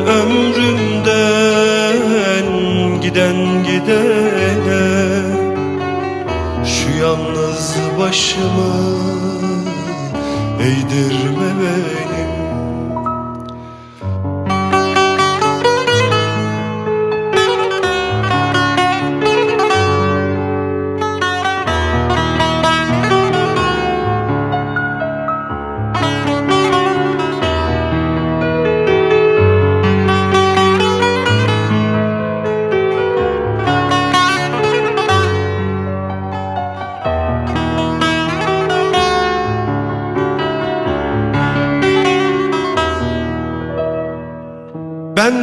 ömrümden giden gidene. Şu yalnız başımı eğdirme benim